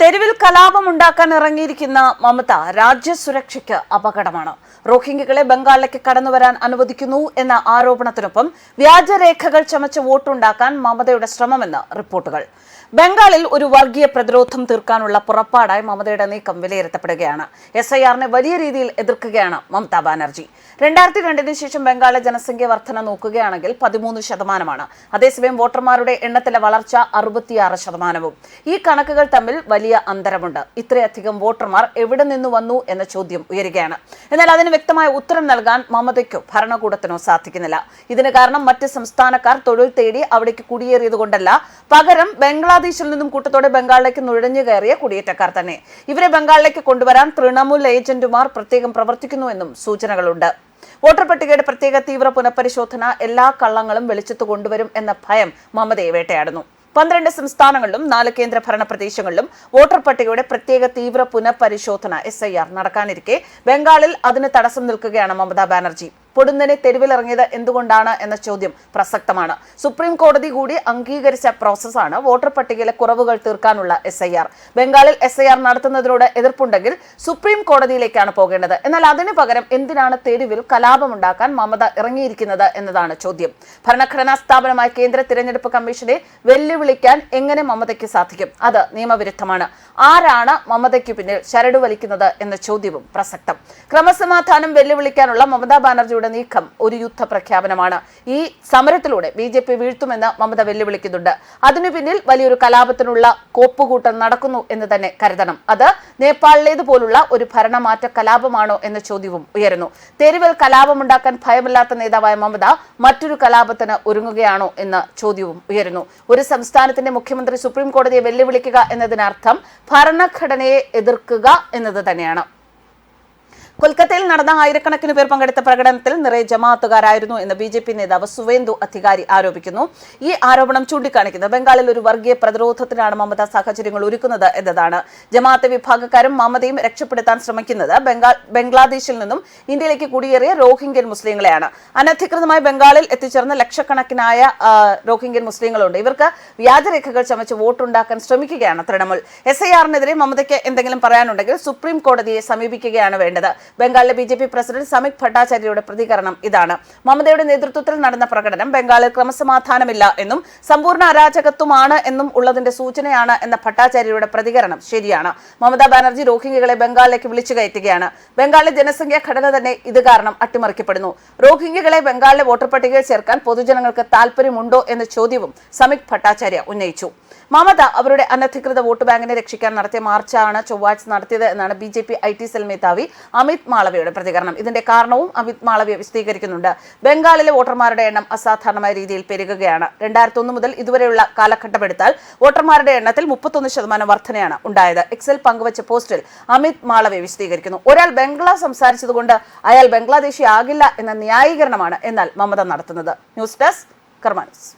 തെരുവിൽ കലാപം ഉണ്ടാക്കാൻ ഇറങ്ങിയിരിക്കുന്ന മമത രാജ്യസുരക്ഷയ്ക്ക് അപകടമാണ്. റോഹിംഗ്യകളെ ബംഗാളിലേക്ക് കടന്നുവരാൻ അനുവദിക്കുന്നു എന്ന ആരോപണത്തിനൊപ്പം വ്യാജരേഖകൾ ചമച്ച് വോട്ടുണ്ടാക്കാൻ മമതയുടെ ശ്രമമെന്ന് റിപ്പോർട്ടുകൾ. ബംഗാളിൽ ഒരു വർഗീയ പ്രതിരോധം തീർക്കാനുള്ള പുറപ്പാടായി മമതയുടെ നീക്കം വിലയിരുത്തപ്പെടുകയാണ്. എസ് ഐ ആറിനെ വലിയ രീതിയിൽ എതിർക്കുകയാണ് മമതാ ബാനർജി. രണ്ടായിരത്തി രണ്ടിന് ശേഷം ബംഗാളിലെ ജനസംഖ്യ വർധന നോക്കുകയാണെങ്കിൽ പതിമൂന്ന് ശതമാനമാണ്. അതേസമയം വോട്ടർമാരുടെ എണ്ണത്തിലെ വളർച്ച അറുപത്തിയാറ് ശതമാനവും. ഈ കണക്കുകൾ തമ്മിൽ വലിയ അന്തരമുണ്ട്. ഇത്രയധികം വോട്ടർമാർ എവിടെ നിന്ന് വന്നു എന്ന ചോദ്യം ഉയരുകയാണ്. എന്നാൽ അതിന് വ്യക്തമായ ഉത്തരം നൽകാൻ മമതയ്ക്കോ ഭരണകൂടത്തിനോ സാധിക്കുന്നില്ല. ഇതിന് കാരണം മറ്റ് സംസ്ഥാനക്കാർ തൊഴിൽ തേടി അവിടേക്ക് കുടിയേറിയതുകൊണ്ടല്ല. പകരം ബംഗ്ലാദേശിൽ നിന്നും കൂട്ടത്തോടെ ബംഗാളിലേക്ക് നുഴഞ്ഞു കയറിയ കുടിയേറ്റക്കാർ തന്നെ. ഇവരെ ബംഗാളിലേക്ക് കൊണ്ടുവരാൻ തൃണമൂൽ ഏജന്റുമാർ പ്രത്യേകം പ്രവർത്തിക്കുന്നുവെന്നും സൂചനകളുണ്ട്. വോട്ടർ പട്ടികയുടെ പ്രത്യേക തീവ്ര പുനഃപരിശോധന എല്ലാ കള്ളങ്ങളും വെളിച്ചത്ത് കൊണ്ടുവരും എന്ന ഭയം മമതയെ വേട്ടയാടുന്നു. പന്ത്രണ്ട് സംസ്ഥാനങ്ങളിലും നാല് കേന്ദ്ര ഭരണ പ്രദേശങ്ങളിലും വോട്ടർ പട്ടികയുടെ പ്രത്യേക തീവ്ര പുനഃപരിശോധന എസ് നടക്കാനിരിക്കെ. ബംഗാളിൽ അതിന് തടസ്സം നിൽക്കുകയാണ് മമതാ ബാനർജി. പൊടുന്നനെ തെരുവിലിറങ്ങിയത് എന്തുകൊണ്ടാണ് എന്ന ചോദ്യം പ്രസക്തമാണ്. സുപ്രീം കോടതി കൂടി അംഗീകരിച്ച പ്രോസസ്സാണ് വോട്ടർ പട്ടികയിലെ കുറവുകൾ തീർക്കാനുള്ള എസ് ഐ ആർ ബംഗാളിൽ എസ് ഐ ആർ നടത്തുന്നതിനോട് എതിർപ്പുണ്ടെങ്കിൽ സുപ്രീം കോടതിയിലേക്കാണ് പോകേണ്ടത്. എന്നാൽ അതിനു പകരം എന്തിനാണ് തെരുവിൽ കലാപമുണ്ടാക്കാൻ മമത ഇറങ്ങിയിരിക്കുന്നത് എന്നതാണ് ചോദ്യം. ഭരണഘടനാ സ്ഥാപനമായ കേന്ദ്ര തിരഞ്ഞെടുപ്പ് കമ്മീഷനെ വെല്ലുവിളിക്കാൻ എങ്ങനെ മമതയ്ക്ക് സാധിക്കും? അത് നിയമവിരുദ്ധമാണ്. ആരാണ് മമതയ്ക്ക് പിന്നിൽ ശരടുവലിക്കുന്നത് എന്ന ചോദ്യവും പ്രസക്തം. ക്രമസമാധാനം വെല്ലുവിളിക്കാനുള്ള മമതാ ബാനർജിയുടെ നീക്കം ഒരു യുദ്ധ പ്രഖ്യാപനമാണ് ഈ സമരത്തിലൂടെ ബി ജെ പി വീഴ്ത്തുമെന്ന് മമത വെല്ലുവിളിക്കുന്നുണ്ട്. അതിനു പിന്നിൽ വലിയൊരു കലാപത്തിനുള്ള കോപ്പുകൂട്ടം നടക്കുന്നു എന്ന് തന്നെ കരുതണം. അത് നേപ്പാളിലേതുപോലുള്ള ഒരു ഭരണമാറ്റ കലാപമാണോ എന്ന ചോദ്യവും ഉയരുന്നു. തെരുവിൽ കലാപമുണ്ടാക്കാൻ ഭയമില്ലാത്ത നേതാവായ മമത മറ്റൊരു കലാപത്തിന് ഒരുങ്ങുകയാണോ എന്ന ചോദ്യവും ഉയരുന്നു. ഒരു സംസ്ഥാനത്തിന്റെ മുഖ്യമന്ത്രി സുപ്രീം കോടതിയെ വെല്ലുവിളിക്കുക എന്നതിനർത്ഥം ഭരണഘടനയെ എതിർക്കുക എന്നത് തന്നെയാണ്. കൊൽക്കത്തയിൽ നടന്ന ആയിരക്കണക്കിന് പേർ പങ്കെടുത്ത പ്രകടനത്തിൽ നിറയെ ജമാഅത്തുകാരായിരുന്നു എന്ന് ബി ജെ പി നേതാവ് സുവേന്ദു അധികാരി ആരോപിക്കുന്നു. ഈ ആരോപണം ചൂണ്ടിക്കാണിക്കുന്നത് ബംഗാളിൽ ഒരു വർഗീയ പ്രതിരോധത്തിനാണ് മമത സാഹചര്യങ്ങൾ ഒരുക്കുന്നത് എന്നതാണ്. ജമാഅത്ത് വിഭാഗക്കാരും മമതയും രക്ഷപ്പെടുത്താൻ ശ്രമിക്കുന്നത് ബംഗാൾ ബംഗ്ലാദേശിൽ നിന്നും ഇന്ത്യയിലേക്ക് കുടിയേറിയ റോഹിംഗ്യൻ മുസ്ലിങ്ങളെയാണ്. അനധികൃതമായി ബംഗാളിൽ എത്തിച്ചേർന്ന ലക്ഷക്കണക്കിനായ റോഹിംഗ്യൻ മുസ്ലിങ്ങളുണ്ട്. ഇവർക്ക് വ്യാജരേഖകൾ ചമച്ച് വോട്ടുണ്ടാക്കാൻ ശ്രമിക്കുകയാണ് തൃണമൂൽ. എസ് ഐ ആറിനെതിരെ മമതയ്ക്ക് എന്തെങ്കിലും പറയാനുണ്ടെങ്കിൽ സുപ്രീം കോടതിയെ സമീപിക്കുകയാണ് വേണ്ടത്. ബംഗാളിലെ B J P president Samik ഭട്ടാചാര്യയുടെ പ്രതികരണം ഇതാണ്. മമതയുടെ നേതൃത്വത്തിൽ നടന്ന പ്രകടനം ബംഗാളിൽ ക്രമസമാധാനമില്ല എന്നും സമ്പൂർണ അരാജകത്വമാണ് എന്നും ഉള്ളതിന്റെ സൂചനയാണ് എന്ന ഭട്ടാചാര്യയുടെ പ്രതികരണം ശരിയാണ്. മമതാ ബാനർജി റോഹിംഗ്യകളെ ബംഗാളിലേക്ക് വിളിച്ചു കയറ്റുകയാണ്. ബംഗാളിലെ ജനസംഖ്യാ ഘടന തന്നെ ഇത് കാരണം അട്ടിമറിക്കപ്പെടുന്നു. റോഹിംഗ്യകളെ ബംഗാളിലെ വോട്ടർ പട്ടികയിൽ ചേർക്കാൻ പൊതുജനങ്ങൾക്ക് താല്പര്യമുണ്ടോ എന്ന ചോദ്യവും സമിക് ഭട്ടാചാര്യ ഉന്നയിച്ചു. മമത അവരുടെ അനധികൃത വോട്ട് ബാങ്കിനെ രക്ഷിക്കാൻ നടത്തിയ മാർച്ചാണ് ചൊവ്വാഴ്ച നടത്തിയത് എന്നാണ് B J P I T cell മേധാവി അമിത് മാളവയുടെ പ്രതികരണം. ഇതിന്റെ കാരണവും അമിത് മാളവ്യ വിശദീകരിക്കുന്നുണ്ട്. ബംഗാളിലെ വോട്ടർമാരുടെ എണ്ണം അസാധാരണമായ രീതിയിൽ പെരുകുകയാണ്. രണ്ടായിരത്തി ഒന്ന് മുതൽ ഇതുവരെയുള്ള കാലഘട്ടമെടുത്താൽ വോട്ടർമാരുടെ എണ്ണത്തിൽ മുപ്പത്തൊന്ന് ശതമാനം വർധനയാണ് ഉണ്ടായത്. എക്സൽ പങ്കുവച്ച പോസ്റ്റിൽ അമിത് മാളവ്യ വിശദീകരിക്കുന്നു. ഒരാൾ ബംഗ്ലാ സംസാരിച്ചതുകൊണ്ട് അയാൾ ബംഗ്ലാദേശി ആകില്ല എന്ന ന്യായീകരണമാണ് എന്നാൽ മമത നടത്തുന്നത്. News desk കർമാനസ്.